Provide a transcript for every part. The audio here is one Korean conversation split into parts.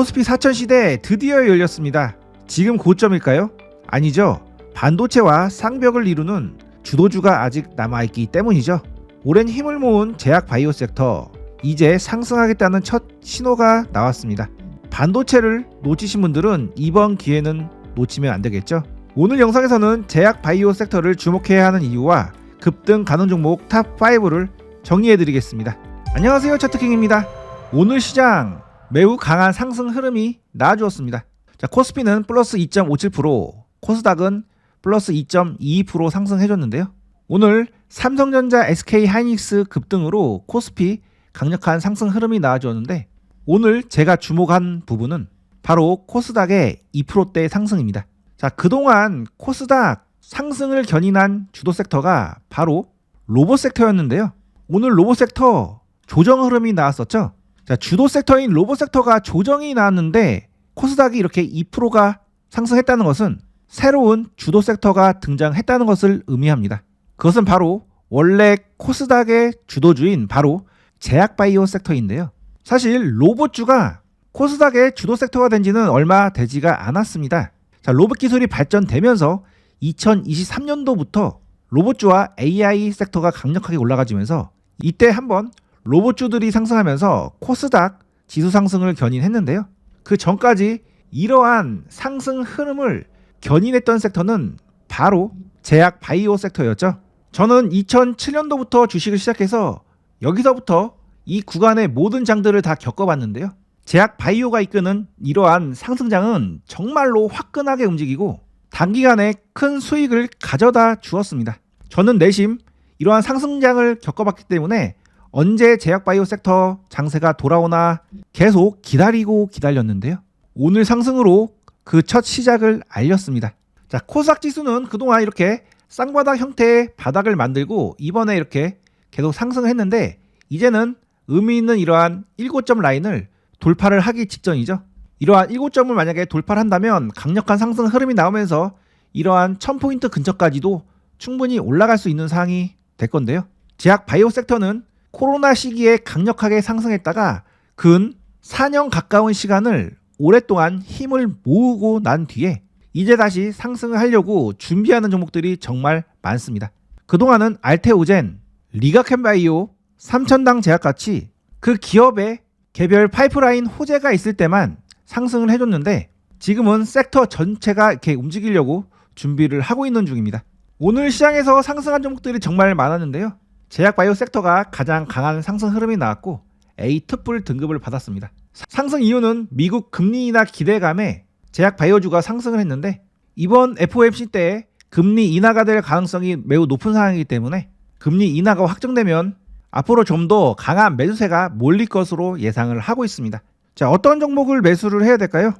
코스피 4000 시대 드디어 열렸습니다. 지금 고점일까요? 아니죠. 반도체와 쌍벽을 이루는 주도주가 아직 남아있기 때문이죠. 오랜 힘을 모은 제약 바이오 섹터 이제 상승하겠다는 첫 신호가 나왔습니다. 반도체를 놓치신 분들은 이번 기회는 놓치면 안 되겠죠. 오늘 영상에서는 제약 바이오 섹터를 주목해야 하는 이유와 급등 가능 종목 탑 5를 정리해 드리겠습니다. 안녕하세요. 차트킹입니다. 오늘 시장 매우 강한 상승 흐름이 나와주었습니다. 자, 코스피는 플러스 2.57%, 코스닥은 플러스 2.22% 상승해줬는데요. 오늘 삼성전자, SK 하이닉스 급등으로 코스피 강력한 상승 흐름이 나와주었는데 오늘 제가 주목한 부분은 바로 코스닥의 2%대 상승입니다. 자, 그동안 코스닥 상승을 견인한 주도 섹터가 바로 로봇 섹터였는데요. 오늘 로봇 섹터 조정 흐름이 나왔었죠. 자, 주도 섹터인 로봇 섹터가 조정이 나왔는데 코스닥이 이렇게 2%가 상승했다는 것은 새로운 주도 섹터가 등장했다는 것을 의미합니다. 그것은 바로 원래 코스닥의 주도주인 바로 제약바이오 섹터인데요. 사실 로봇주가 코스닥의 주도 섹터가 된 지는 얼마 되지가 않았습니다. 자, 로봇 기술이 발전되면서 2023년도부터 로봇주와 AI 섹터가 강력하게 올라가지면서 이때 한번 로봇주들이 상승하면서 코스닥 지수 상승을 견인했는데요. 그 전까지 이러한 상승 흐름을 견인했던 섹터는 바로 제약 바이오 섹터였죠. 저는 2007년도부터 주식을 시작해서 여기서부터 이 구간의 모든 장들을 다 겪어봤는데요. 제약 바이오가 이끄는 이러한 상승장은 정말로 화끈하게 움직이고 단기간에 큰 수익을 가져다 주었습니다. 저는 내심 이러한 상승장을 겪어봤기 때문에 언제 제약바이오 섹터 장세가 돌아오나 계속 기다리고 기다렸는데요. 오늘 상승으로 그 첫 시작을 알렸습니다. 자, 코스닥 지수는 그동안 이렇게 쌍바닥 형태의 바닥을 만들고 이번에 이렇게 계속 상승했는데 이제는 의미 있는 이러한 7점 라인을 돌파를 하기 직전이죠. 이러한 7점을 만약에 돌파를 한다면 강력한 상승 흐름이 나오면서 이러한 1000포인트 근처까지도 충분히 올라갈 수 있는 상황이 될 건데요. 제약 바이오 섹터는 코로나 시기에 강력하게 상승했다가 근 4년 가까운 시간을 오랫동안 힘을 모으고 난 뒤에 이제 다시 상승을 하려고 준비하는 종목들이 정말 많습니다. 그동안은 알테오젠, 리가켄바이오, 삼천당 제약같이 그 기업의 개별 파이프라인 호재가 있을 때만 상승을 해줬는데 지금은 섹터 전체가 이렇게 움직이려고 준비를 하고 있는 중입니다. 오늘 시장에서 상승한 종목들이 정말 많았는데요. 제약 바이오 섹터가 가장 강한 상승 흐름이 나왔고 A 특불 등급을 받았습니다. 상승 이유는 미국 금리 인하 기대감에 제약 바이오주가 상승을 했는데 이번 FOMC 때 금리 인하가 될 가능성이 매우 높은 상황이기 때문에 금리 인하가 확정되면 앞으로 좀 더 강한 매수세가 몰릴 것으로 예상을 하고 있습니다. 자, 어떤 종목을 매수를 해야 될까요?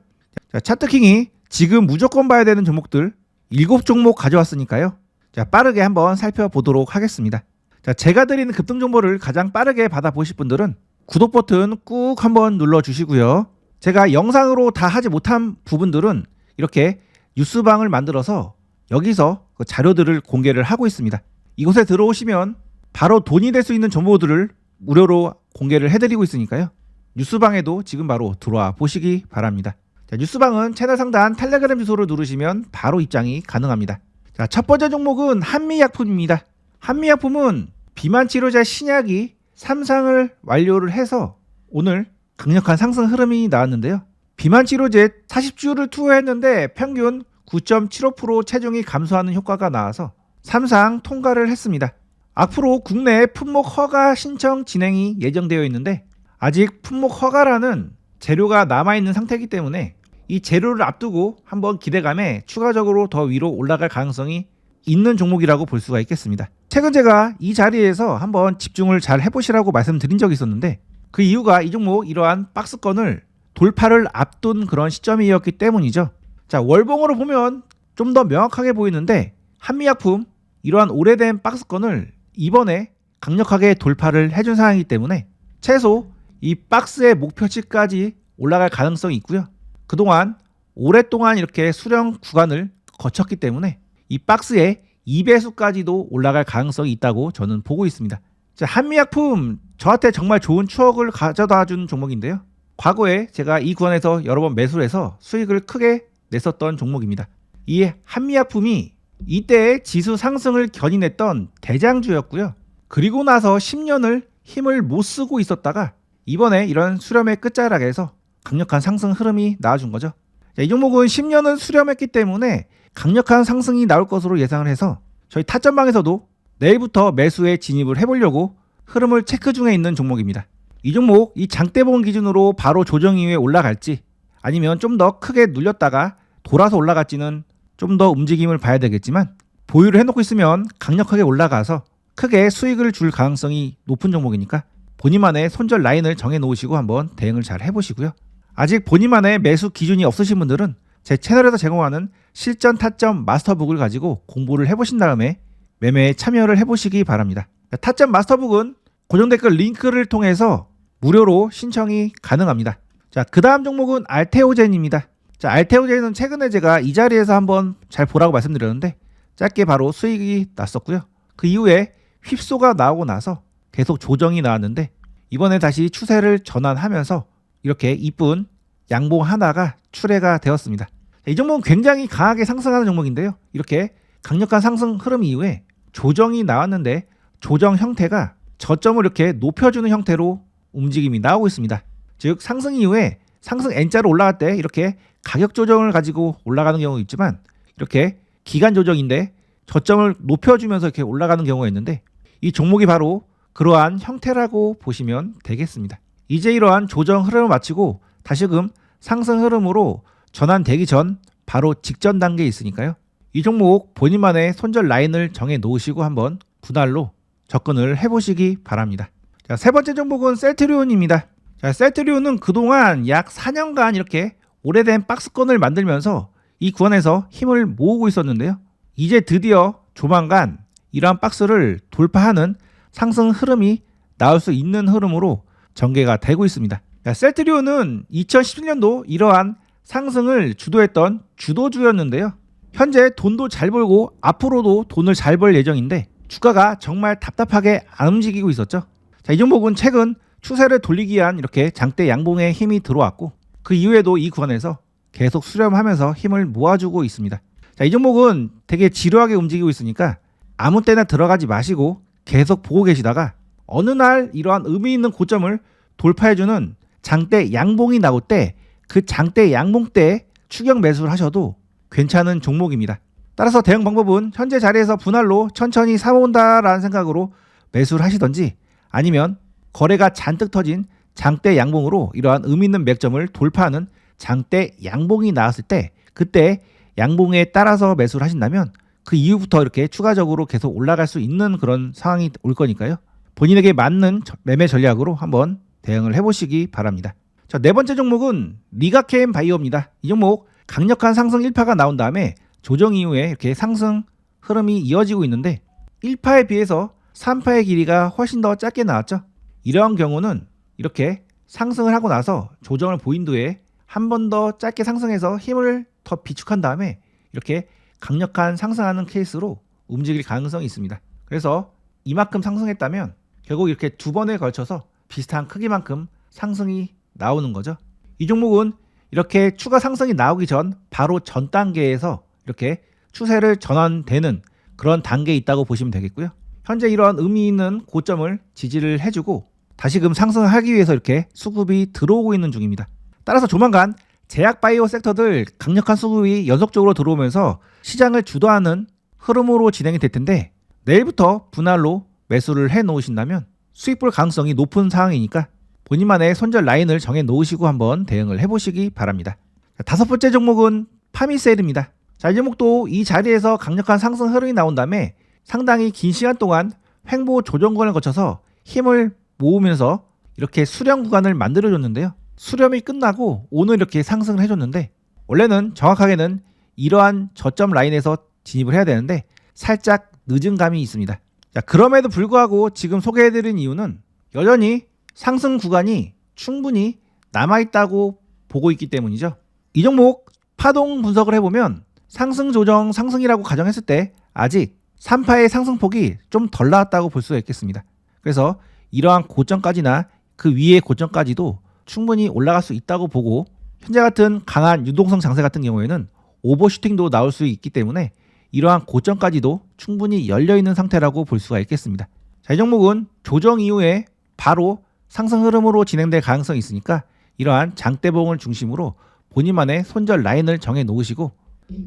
자, 차트킹이 지금 무조건 봐야 되는 종목들 7종목 가져왔으니까요. 자, 빠르게 한번 살펴보도록 하겠습니다. 자, 제가 드리는 급등 정보를 가장 빠르게 받아보실 분들은 구독 버튼 꾹 한번 눌러 주시고요. 제가 영상으로 다 하지 못한 부분들은 이렇게 뉴스방을 만들어서 여기서 그 자료들을 공개를 하고 있습니다. 이곳에 들어오시면 바로 돈이 될 수 있는 정보들을 무료로 공개를 해드리고 있으니까요. 뉴스방에도 지금 바로 들어와 보시기 바랍니다. 자, 뉴스방은 채널 상단 텔레그램 주소를 누르시면 바로 입장이 가능합니다. 자, 첫 번째 종목은 한미약품입니다. 한미약품은 비만 치료제 신약이 3상을 완료를 해서 오늘 강력한 상승 흐름이 나왔는데요. 비만 치료제 40주를 투여했는데 평균 9.75% 체중이 감소하는 효과가 나와서 3상 통과를 했습니다. 앞으로 국내 품목 허가 신청 진행이 예정되어 있는데 아직 품목 허가라는 재료가 남아있는 상태이기 때문에 이 재료를 앞두고 한번 기대감에 추가적으로 더 위로 올라갈 가능성이 있는 종목이라고 볼 수가 있겠습니다. 최근 제가 이 자리에서 한번 집중을 잘 해보시라고 말씀드린 적이 있었는데 그 이유가 이 종목 이러한 박스권을 돌파를 앞둔 그런 시점이었기 때문이죠. 자, 월봉으로 보면 좀 더 명확하게 보이는데 한미약품 이러한 오래된 박스권을 이번에 강력하게 돌파를 해준 상황이기 때문에 최소 이 박스의 목표치까지 올라갈 가능성이 있고요. 그동안 오랫동안 이렇게 수령 구간을 거쳤기 때문에 이 박스의 2배수까지도 올라갈 가능성이 있다고 저는 보고 있습니다. 자, 한미약품 저한테 정말 좋은 추억을 가져다 준 종목인데요. 과거에 제가 이 구간에서 여러 번 매수를 해서 수익을 크게 냈었던 종목입니다. 이 한미약품이 이때의 지수 상승을 견인했던 대장주였고요. 그리고 나서 10년을 힘을 못 쓰고 있었다가 이번에 이런 수렴의 끝자락에서 강력한 상승 흐름이 나와준 거죠. 자, 이 종목은 10년을 수렴했기 때문에 강력한 상승이 나올 것으로 예상을 해서 저희 타점방에서도 내일부터 매수에 진입을 해보려고 흐름을 체크 중에 있는 종목입니다. 이 종목 이 장대봉 기준으로 바로 조정 이후에 올라갈지 아니면 좀 더 크게 눌렸다가 돌아서 올라갈지는 좀 더 움직임을 봐야 되겠지만 보유를 해놓고 있으면 강력하게 올라가서 크게 수익을 줄 가능성이 높은 종목이니까 본인만의 손절 라인을 정해 놓으시고 한번 대응을 잘 해보시고요. 아직 본인만의 매수 기준이 없으신 분들은 제 채널에서 제공하는 실전 타점 마스터북을 가지고 공부를 해보신 다음에 매매에 참여를 해보시기 바랍니다. 타점 마스터북은 고정 댓글 링크를 통해서 무료로 신청이 가능합니다. 자, 그 다음 종목은 알테오젠입니다. 자, 알테오젠은 최근에 제가 이 자리에서 한번 잘 보라고 말씀드렸는데 짧게 바로 수익이 났었고요. 그 이후에 휩소가 나오고 나서 계속 조정이 나왔는데 이번에 다시 추세를 전환하면서 이렇게 이쁜 양봉 하나가 출해가 되었습니다. 자, 이 종목은 굉장히 강하게 상승하는 종목인데요. 이렇게 강력한 상승 흐름 이후에 조정이 나왔는데 조정 형태가 저점을 이렇게 높여주는 형태로 움직임이 나오고 있습니다. 즉 상승 이후에 상승 N자로 올라갈 때 이렇게 가격 조정을 가지고 올라가는 경우 있지만 이렇게 기간 조정인데 저점을 높여주면서 이렇게 올라가는 경우가 있는데 이 종목이 바로 그러한 형태라고 보시면 되겠습니다. 이제 이러한 조정 흐름을 마치고 다시금 상승 흐름으로 전환되기 전 바로 직전 단계에 있으니까요. 이 종목 본인만의 손절 라인을 정해 놓으시고 한번 분할로 접근을 해보시기 바랍니다. 자, 세 번째 종목은 셀트리온입니다. 자, 셀트리온은 그동안 약 4년간 이렇게 오래된 박스권을 만들면서 이 구간에서 힘을 모으고 있었는데요. 이제 드디어 조만간 이러한 박스를 돌파하는 상승 흐름이 나올 수 있는 흐름으로 전개가 되고 있습니다. 자, 셀트리온은 2017년도 이러한 상승을 주도했던 주도주였는데요. 현재 돈도 잘 벌고 앞으로도 돈을 잘 벌 예정인데 주가가 정말 답답하게 안 움직이고 있었죠. 자, 이 종목은 최근 추세를 돌리기 위한 이렇게 장대 양봉의 힘이 들어왔고 그 이후에도 이 구간에서 계속 수렴하면서 힘을 모아주고 있습니다. 자, 이 종목은 되게 지루하게 움직이고 있으니까 아무 때나 들어가지 마시고 계속 보고 계시다가 어느 날 이러한 의미 있는 고점을 돌파해주는 장대 양봉이 나올 때 그 장대 양봉 때 추격 매수를 하셔도 괜찮은 종목입니다. 따라서 대응 방법은 현재 자리에서 분할로 천천히 사모은다라는 생각으로 매수를 하시던지 아니면 거래가 잔뜩 터진 장대 양봉으로 이러한 의미 있는 맥점을 돌파하는 장대 양봉이 나왔을 때 그때 양봉에 따라서 매수를 하신다면 그 이후부터 이렇게 추가적으로 계속 올라갈 수 있는 그런 상황이 올 거니까요. 본인에게 맞는 저- 매매 전략으로 한번 대응을 해보시기 바랍니다. 자, 네 번째 종목은 리가케임 바이오입니다. 이 종목 강력한 상승 1파가 나온 다음에 조정 이후에 이렇게 상승 흐름이 이어지고 있는데 1파에 비해서 3파의 길이가 훨씬 더 짧게 나왔죠. 이러한 경우는 이렇게 상승을 하고 나서 조정을 보인 뒤에 한 번 더 짧게 상승해서 힘을 더 비축한 다음에 이렇게 강력한 상승하는 케이스로 움직일 가능성이 있습니다. 그래서 이만큼 상승했다면 결국 이렇게 두 번에 걸쳐서 비슷한 크기만큼 상승이 나오는 거죠. 이 종목은 이렇게 추가 상승이 나오기 전 바로 전 단계에서 이렇게 추세를 전환되는 그런 단계에 있다고 보시면 되겠고요. 현재 이러한 의미 있는 고점을 지지를 해주고 다시금 상승하기 위해서 이렇게 수급이 들어오고 있는 중입니다. 따라서 조만간 제약 바이오 섹터들 강력한 수급이 연속적으로 들어오면서 시장을 주도하는 흐름으로 진행이 될 텐데 내일부터 분할로 매수를 해 놓으신다면 수익 볼 가능성이 높은 상황이니까 본인만의 손절 라인을 정해 놓으시고 한번 대응을 해보시기 바랍니다. 자, 다섯 번째 종목은 파미셀입니다. 자, 이 종목도 이 자리에서 강력한 상승 흐름이 나온 다음에 상당히 긴 시간 동안 횡보 조정권을 거쳐서 힘을 모으면서 이렇게 수렴 구간을 만들어줬는데요. 수렴이 끝나고 오늘 이렇게 상승을 해줬는데 원래는 정확하게는 이러한 저점 라인에서 진입을 해야 되는데 살짝 늦은 감이 있습니다. 자, 그럼에도 불구하고 지금 소개해드린 이유는 여전히 상승 구간이 충분히 남아있다고 보고 있기 때문이죠. 이 종목 파동 분석을 해보면 상승 조정 상승이라고 가정했을 때 아직 3파의 상승폭이 좀 덜 나왔다고 볼 수가 있겠습니다. 그래서 이러한 고점까지나 그 위의 고점까지도 충분히 올라갈 수 있다고 보고 현재 같은 강한 유동성 장세 같은 경우에는 오버슈팅도 나올 수 있기 때문에 이러한 고점까지도 충분히 열려 있는 상태라고 볼 수가 있겠습니다. 자, 이 종목은 조정 이후에 바로 상승 흐름으로 진행될 가능성이 있으니까 이러한 장대봉을 중심으로 본인만의 손절 라인을 정해 놓으시고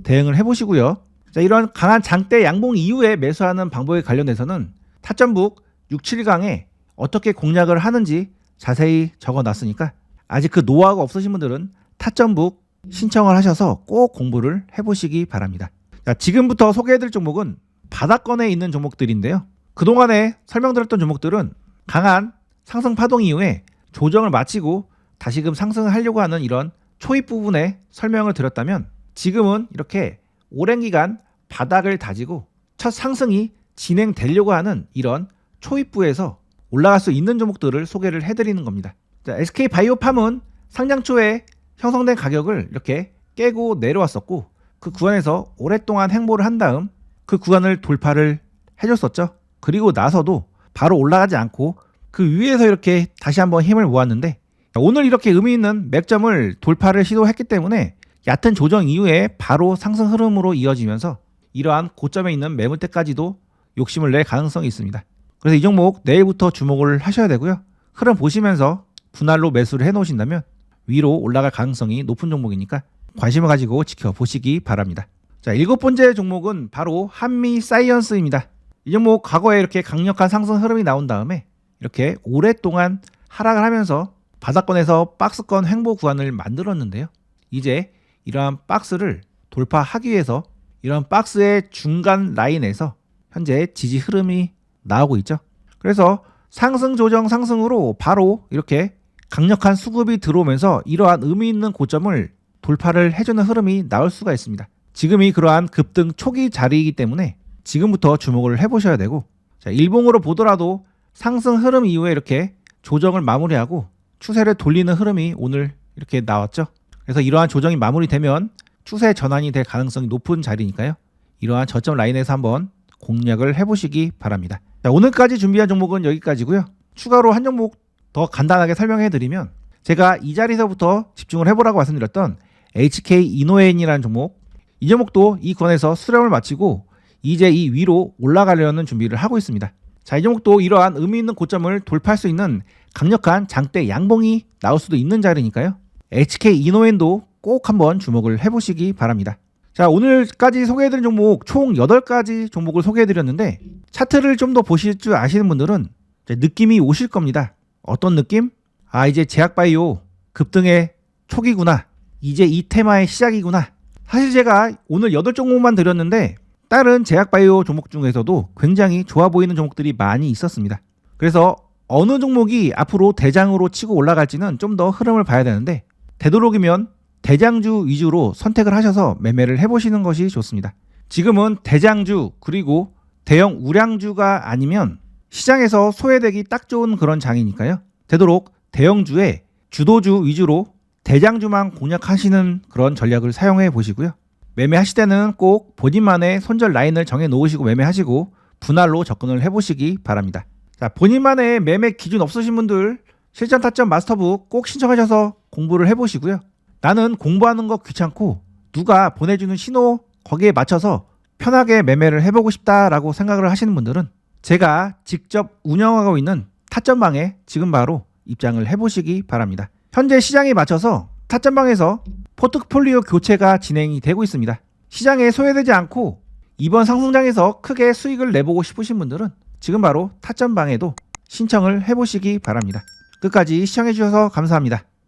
대응을 해 보시고요. 자, 이런 강한 장대 양봉 이후에 매수하는 방법에 관련해서는 타점북 67강에 어떻게 공략을 하는지 자세히 적어 놨으니까 아직 그 노하우가 없으신 분들은 타점북 신청을 하셔서 꼭 공부를 해 보시기 바랍니다. 자, 지금부터 소개해드릴 종목은 바닥권에 있는 종목들인데요. 그동안에 설명드렸던 종목들은 강한 상승 파동 이후에 조정을 마치고 다시금 상승을 하려고 하는 이런 초입 부분에 설명을 드렸다면 지금은 이렇게 오랜 기간 바닥을 다지고 첫 상승이 진행되려고 하는 이런 초입부에서 올라갈 수 있는 종목들을 소개를 해드리는 겁니다. 자, SK 바이오팜은 상장 초에 형성된 가격을 이렇게 깨고 내려왔었고 그 구간에서 오랫동안 행보를 한 다음 그 구간을 돌파를 해줬었죠. 그리고 나서도 바로 올라가지 않고 그 위에서 이렇게 다시 한번 힘을 모았는데 오늘 이렇게 의미 있는 맥점을 돌파를 시도했기 때문에 얕은 조정 이후에 바로 상승 흐름으로 이어지면서 이러한 고점에 있는 매물대까지도 욕심을 낼 가능성이 있습니다. 그래서 이 종목 내일부터 주목을 하셔야 되고요. 흐름 보시면서 분할로 매수를 해 놓으신다면 위로 올라갈 가능성이 높은 종목이니까 관심을 가지고 지켜보시기 바랍니다. 자, 일곱 번째 종목은 바로 한미 사이언스입니다. 이 종목 과거에 이렇게 강력한 상승 흐름이 나온 다음에 이렇게 오랫동안 하락을 하면서 바닥권에서 박스권 횡보 구간을 만들었는데요. 이제 이러한 박스를 돌파하기 위해서 이런 박스의 중간 라인에서 현재 지지 흐름이 나오고 있죠. 그래서 상승 조정 상승으로 바로 이렇게 강력한 수급이 들어오면서 이러한 의미 있는 고점을 돌파를 해주는 흐름이 나올 수가 있습니다. 지금이 그러한 급등 초기 자리이기 때문에 지금부터 주목을 해보셔야 되고 자, 일봉으로 보더라도 상승 흐름 이후에 이렇게 조정을 마무리하고 추세를 돌리는 흐름이 오늘 이렇게 나왔죠. 그래서 이러한 조정이 마무리되면 추세 전환이 될 가능성이 높은 자리니까요. 이러한 저점 라인에서 한번 공략을 해보시기 바랍니다. 자, 오늘까지 준비한 종목은 여기까지고요. 추가로 한 종목 더 간단하게 설명해 드리면 제가 이 자리에서부터 집중을 해보라고 말씀드렸던 HK 이노엔이라는 종목 이 종목도 이 권에서 수렴을 마치고 이제 이 위로 올라가려는 준비를 하고 있습니다. 자, 이 종목도 이러한 의미 있는 고점을 돌파할 수 있는 강력한 장대 양봉이 나올 수도 있는 자리니까요. HK 이노엔도 꼭 한번 주목을 해보시기 바랍니다. 자, 오늘까지 소개해드린 종목 총 8가지 종목을 소개해드렸는데 차트를 좀 더 보실 줄 아시는 분들은 느낌이 오실 겁니다. 어떤 느낌? 아, 이제 제약바이오 급등의 초기구나. 이제 이 테마의 시작이구나. 사실 제가 오늘 8종목만 드렸는데 다른 제약바이오 종목 중에서도 굉장히 좋아 보이는 종목들이 많이 있었습니다. 그래서 어느 종목이 앞으로 대장으로 치고 올라갈지는 좀 더 흐름을 봐야 되는데 되도록이면 대장주 위주로 선택을 하셔서 매매를 해보시는 것이 좋습니다. 지금은 대장주 그리고 대형 우량주가 아니면 시장에서 소외되기 딱 좋은 그런 장이니까요. 되도록 대형주에 주도주 위주로 대장주만 공략하시는 그런 전략을 사용해 보시고요. 매매하실 때는 꼭 본인만의 손절 라인을 정해 놓으시고 매매하시고 분할로 접근을 해보시기 바랍니다. 자, 본인만의 매매 기준 없으신 분들 실전 타점 마스터북 꼭 신청하셔서 공부를 해보시고요. 나는 공부하는 거 귀찮고 누가 보내주는 신호 거기에 맞춰서 편하게 매매를 해보고 싶다라고 생각을 하시는 분들은 제가 직접 운영하고 있는 타점방에 지금 바로 입장을 해보시기 바랍니다. 현재 시장에 맞춰서 타점방에서 포트폴리오 교체가 진행이 되고 있습니다. 시장에 소외되지 않고 이번 상승장에서 크게 수익을 내보고 싶으신 분들은 지금 바로 타점방에도 신청을 해보시기 바랍니다. 끝까지 시청해주셔서 감사합니다.